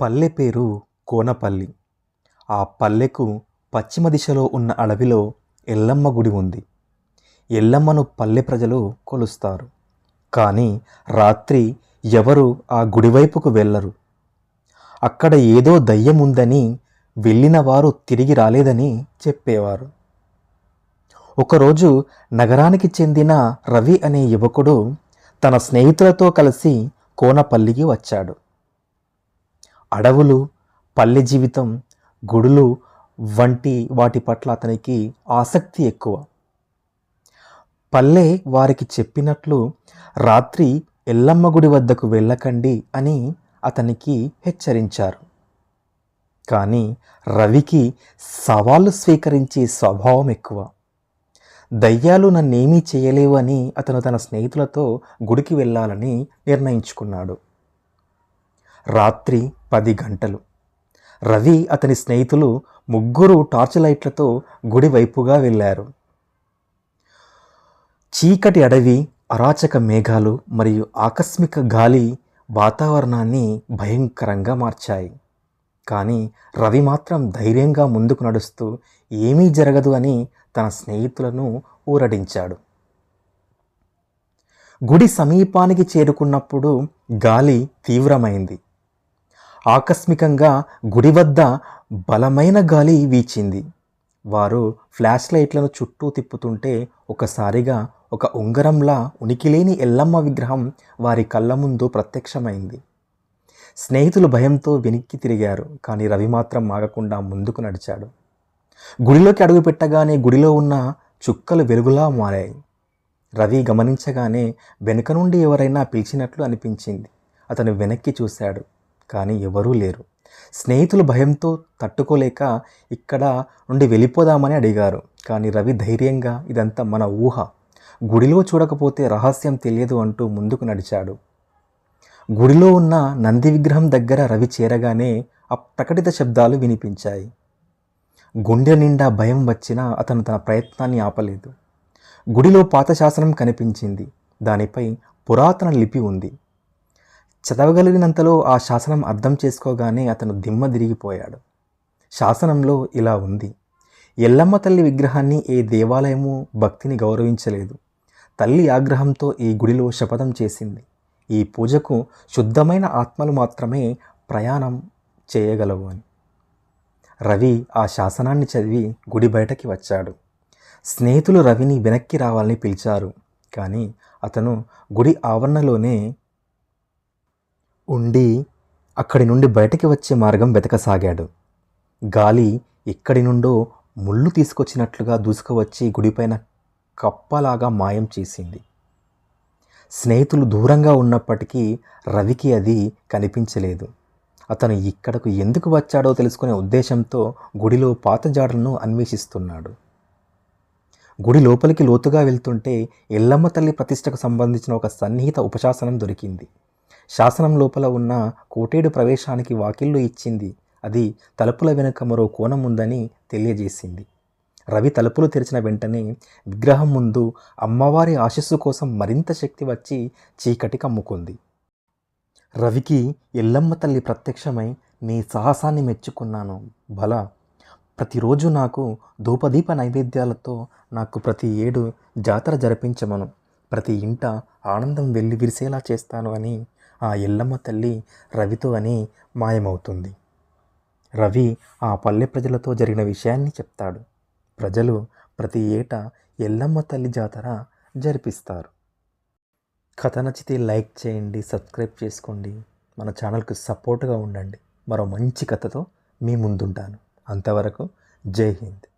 పల్లె పేరు కోనపల్లి. ఆ పల్లెకు పశ్చిమ దిశలో ఉన్న అడవిలో ఎల్లమ్మ గుడి ఉంది. ఎల్లమ్మను పల్లె ప్రజలు కొలుస్తారు. కానీ రాత్రి ఎవరు ఆ గుడివైపుకు వెళ్ళరు. అక్కడ ఏదో దయ్యం ఉందని వెళ్ళిన వారు తిరిగి రాలేదని చెప్పేవారు. ఒకరోజు నగరానికి చెందిన రవి అనే యువకుడు తన స్నేహితులతో కలిసి కోనపల్లికి వచ్చాడు. అడవులు పల్లె జీవితం గుడులు వంటి వాటి పట్ల అతనికి ఆసక్తి ఎక్కువ. పల్లె వారికి చెప్పినట్లు రాత్రి ఎల్లమ్మ గుడి వద్దకు వెళ్ళకండి అని అతనికి హెచ్చరించారు. కానీ రవికి సవాలు స్వీకరించే స్వభావం ఎక్కువ. దయ్యాలు నన్నేమీ చేయలేవు అని అతను తన స్నేహితులతో గుడికి వెళ్ళాలని నిర్ణయించుకున్నాడు. రాత్రి పది గంటలు. రవి అతని స్నేహితులు ముగ్గురు టార్చ్ లైట్లతో గుడి వైపుగా వెళ్ళారు. చీకటి అడవి అరాచక మేఘాలు మరియు ఆకస్మిక గాలి వాతావరణాన్ని భయంకరంగా మార్చాయి. కానీ రవి మాత్రం ధైర్యంగా ముందుకు నడుస్తూ ఏమీ జరగదు అని తన స్నేహితులను ఊరడించాడు. గుడి సమీపానికి చేరుకున్నప్పుడు గాలి తీవ్రమైంది. ఆకస్మికంగా గుడి వద్ద బలమైన గాలి వీచింది. వారు ఫ్లాష్ లైట్లను చుట్టూ తిప్పుతుంటే ఒకసారిగా ఒక ఉంగరంలా ఉనికిలేని ఎల్లమ్మ విగ్రహం వారి కళ్ళ ముందు ప్రత్యక్షమైంది. స్నేహితులు భయంతో వెనక్కి తిరిగారు కానీ రవి మాత్రం ఆగకుండా ముందుకు నడిచాడు. గుడిలోకి అడుగు పెట్టగానే గుడిలో ఉన్న చుక్కలు వెలుగులా మారాయి. రవి గమనించగానే వెనుక నుండి ఎవరైనా పిలిచినట్లు అనిపించింది. అతను వెనక్కి చూశాడు. కానీ ఎవరూ లేరు. స్నేహితులు భయంతో తట్టుకోలేక ఇక్కడ నుండి వెళ్ళిపోదామని అడిగారు. కానీ రవి ధైర్యంగా ఇదంతా మన ఊహ. గుడిలో చూడకపోతే రహస్యం తెలియదు అంటూ ముందుకు నడిచాడు. గుడిలో ఉన్న నంది విగ్రహం దగ్గర రవి చేరగానే అప్రకటిత శబ్దాలు వినిపించాయి. గుండె నిండా భయం వచ్చినా అతను తన ప్రయత్నాన్ని ఆపలేదు. గుడిలో పాత శాసనం కనిపించింది. దానిపై పురాతన లిపి ఉంది. చదవగలిగినంతలో ఆ శాసనం అర్థం చేసుకోగానే అతను దిమ్మ తిరిగిపోయాడు. శాసనంలో ఇలా ఉంది. ఎల్లమ్మ తల్లి విగ్రహాన్ని ఏ దేవాలయము భక్తిని గౌరవించలేదు. తల్లి ఆగ్రహంతో ఈ గుడిలో శపథం చేసింది. ఈ పూజకు శుద్ధమైన ఆత్మలు మాత్రమే ప్రయాణం చేయగలవు అని. రవి ఆ శాసనాన్ని చదివి గుడి బయటకి వచ్చాడు. స్నేహితులు రవిని వెనక్కి రావాలని పిలిచారు. కానీ అతను గుడి ఆవరణలోనే ఉండి అక్కడి నుండి బయటకి వచ్చే మార్గం వెతకసాగాడు. గాలి ఎక్కడి నుండో ముళ్ళు తీసుకొచ్చినట్లుగా దూసుకువచ్చి గుడిపైన కప్పలాగా మాయం చేసింది. స్నేహితులు దూరంగా ఉన్నప్పటికీ రవికి అది కనిపించలేదు. అతను ఇక్కడకు ఎందుకు వచ్చాడో తెలుసుకునే ఉద్దేశంతో గుడిలో పాత జాడలను అన్వేషిస్తున్నాడు. గుడి లోపలికి లోతుగా వెళ్తుంటే ఎల్లమ్మ తల్లి ప్రతిష్టకు సంబంధించిన ఒక సన్నిహిత ఉపశాసనం దొరికింది. శాసనం లోపల ఉన్న కోటేడు ప్రవేశానికి వాకిళ్ళు ఇచ్చింది. అది తలుపుల వెనుక మరో కోణం ఉందని తెలియజేసింది. రవి తలుపులు తెరిచిన వెంటనే విగ్రహం ముందు అమ్మవారి ఆశస్సు కోసం మరింత శక్తి వచ్చి చీకటి కమ్ముకుంది. రవికి ఎల్లమ్మ తల్లి ప్రత్యక్షమై నీ సాహసాన్ని మెచ్చుకున్నాను. బల. ప్రతిరోజు నాకు ధూపదీప నైవేద్యాలతో నాకు ప్రతి ఏడు జాతర జరిపించమను. ప్రతి ఇంట ఆనందం వెళ్ళి విరిసేలా చేస్తాను అని ఆ ఎల్లమ్మ తల్లి రవితో అని మాయమవుతుంది. రవి ఆ పల్లె ప్రజలతో జరిగిన విషయాన్ని చెప్తాడు. ప్రజలు ప్రతి ఏటా ఎల్లమ్మ తల్లి జాతర జరిపిస్తారు. కథ నచ్చితే లైక్ చేయండి సబ్స్క్రైబ్ చేసుకోండి. మన ఛానల్కి సపోర్ట్గా ఉండండి. మరో మంచి కథతో మీ ముందుంటాను. అంతవరకు జై హింద్.